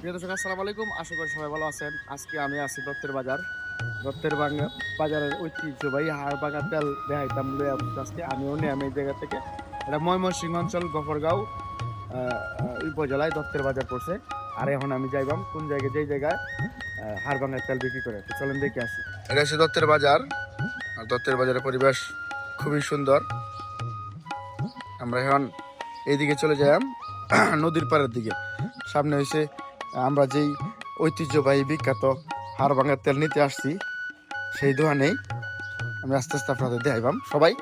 প্রিয় দর্শক, আসসালামু আলাইকুম। আশা করি সবাই ভালো আছেন। আজকে আমি আছি দত্তের বাজার। দত্তের বাঙ্গা- বাজারের ঐতিহ্যবাহী হাড় বাগা তেল দেখাইতাম আজকে। আমিও নিয়ে আমি এই জায়গা থেকে এটা ময়মনসিংহ অঞ্চল, গফরগাঁও উপজেলায় দত্তের বাজার পড়ছে। আর এখন আমি যাইবাম কোন জায়গায় যেই জায়গায় হাড় তেল বিক্রি করে। তো চলেন দেখে আসি। এটা হচ্ছে দত্তের বাজার। আর দত্তের বাজারের পরিবেশ খুবই সুন্দর। আমরা এখন এইদিকে চলে যাই নদীর পাড়ের দিকে। সামনে হয়েছে আমরা যেই ঐতিহ্যবাহী বিখ্যাত হাড় ভাঙার তেল নিতে আসছি, সেই দোকানেই আমি আস্তে আস্তে আপনাদের দেখাইবাম। সবাই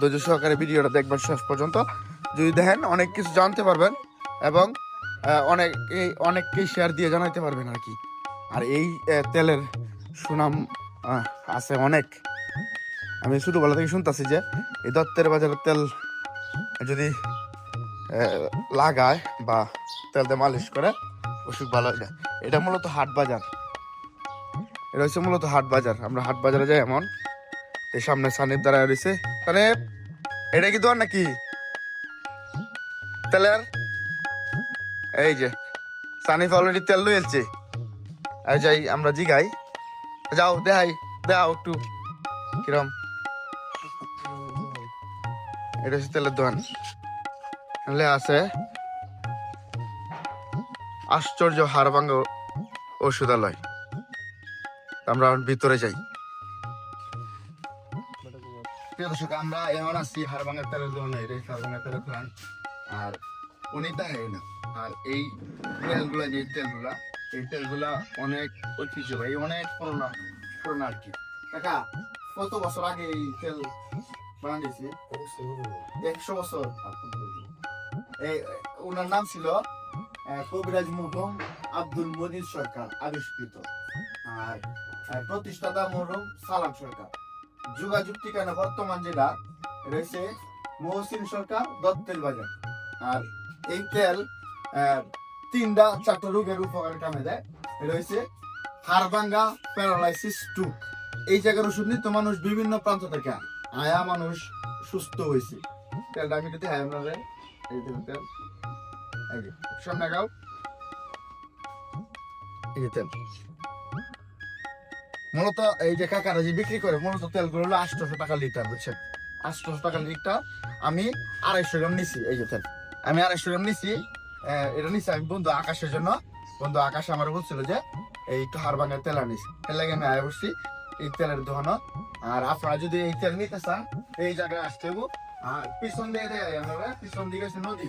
ধৈর্য সহকারে ভিডিওটা দেখবেন শেষ পর্যন্ত। যদি দেখেন অনেক কিছু জানতে পারবেন এবং অনেক এই অনেককেই শেয়ার দিয়ে জানাইতে পারবেন আর কি। আর এই তেলের সুনাম আছে অনেক। আমি ছোটোবেলা থেকে শুনতেছি যে এই দত্তের বাজারের তেল যদি লাগায় বা তেল দিয়ে মালিশ করে অসুখ ভালো হয়ে যায় এটা মূলত হাট বাজার। এটা হচ্ছে মূলত হাট বাজার। আমরা হাট বাজারে যাই এমন। এই সামনে সানির দ্বারা রয়েছে। মানে এটা কি দোয়ার নাকি? তেলের এই যে সানিফ অলরেডি তেল লই এলছে আর যাই, আমরা জিগাই। যাও, দেখাই, দেখাও একটু। কিরম? এটা হচ্ছে তেলের দোকান আছে। আশ্চর্য হাড়ভাঙ্গ ঔষধালয়। আমরা ভিতরে যাই। আমরা এমন তেলের আর উনি তেলগুলা তেলগুলা, এই তেলগুলা অনেক ঐতিহ্যবাহী অনেক পুরোনো পুরোনো আর কি। কত বছর আগে এই তেল বানিয়েছে একশো বছর। এই, ওনার নাম ছিল কবিরাজ মরহুম আব্দুল মনির সরকার, আবিষ্কৃত। আর প্রতিষ্ঠাতা মরহুম সালাম সরকার। যোগাযোগ ঠিকানা বর্তমান জেলা রয়েছে মহসিন সরকার দত্তের বাজার। আর এই তেল তিনটা চারটা রোগের উপকার কামে দেয়। রয়েছে হাড়ভাঙ্গা প্যারালাইসিস টুক এই জায়গার ওষুধ নিতে মানুষ বিভিন্ন প্রান্ত থেকে আয়া মানুষ সুস্থ হয়েছে। তেলটা আমি যদি হায় আপনাদের। এই তেল। সামনে গাও তেল। মূলত এই যে কাকারা যে বিক্রি করে, মূলত তেলগুলো হলো আটশোশো টাকা লিটার, বুঝছেন? আটশোশো টাকা লিটার, আমি আড়াইশো গ্রাম নিছি, এই যে তেল। আমি আড়াইশো গ্রাম নিছি এটা নিছি আমি বন্ধু আকাশের জন্য। বন্ধু আকাশ আমার বলছিল যে, এই একটু হাড় ভাঙার তেল আনিস। এর লাগে আমি আয় বসছি এই তেলের দোকান। আর আপনারা যদি এই তেল নিতে চান, এই জায়গায় আসতে হব আর পিছন দিয়ে দেয় আমরা পিছন দিকে নদী।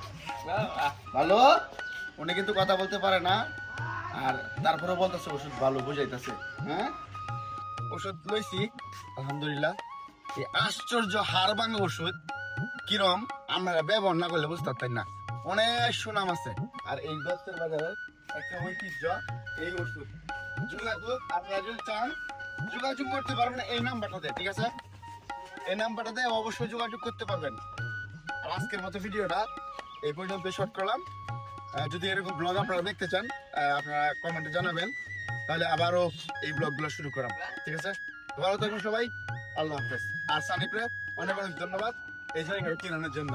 ভালো? উনি কিন্তু কথা বলতে পারে না। আর তারপরে বলতেছে, ওষুধ ভালো বুঝাইতেছে। হ্যাঁ? ওষুধ লইছি, আলহামদুলিল্লাহ। এই আশ্চর্য হাড় ভাঙা ওষুধ, কিরম? আপনারা ব্যবহার না করলে বুঝতে পারতেন না। অনেক সুনাম আছে। আর এই দত্তের বাজারের একটা ঐতিহ্য, এই ওষুধ। যোগাযোগ, আপনারা যদি চান, যোগাযোগ করতে পারবেন এই নাম্বারটাতে ঠিক আছে? এই নাম্বারটাতে অবশ্যই যোগাযোগ করতে পারবেন। আজকের মতো ভিডিওটা এই পর্যন্ত শর্ট করলাম। যদি এরকম ব্লগ আপনারা দেখতে চান আপনারা কমেন্টে জানাবেন। তাহলে আবারও এই ব্লগগুলো শুরু করাম ঠিক আছে? ভালো থাকুন সবাই। আল্লাহ হাফেজ। আর সানিপ্রে অনেক অনেক ধন্যবাদ এই জায়গাটা কেনানোর জন্য।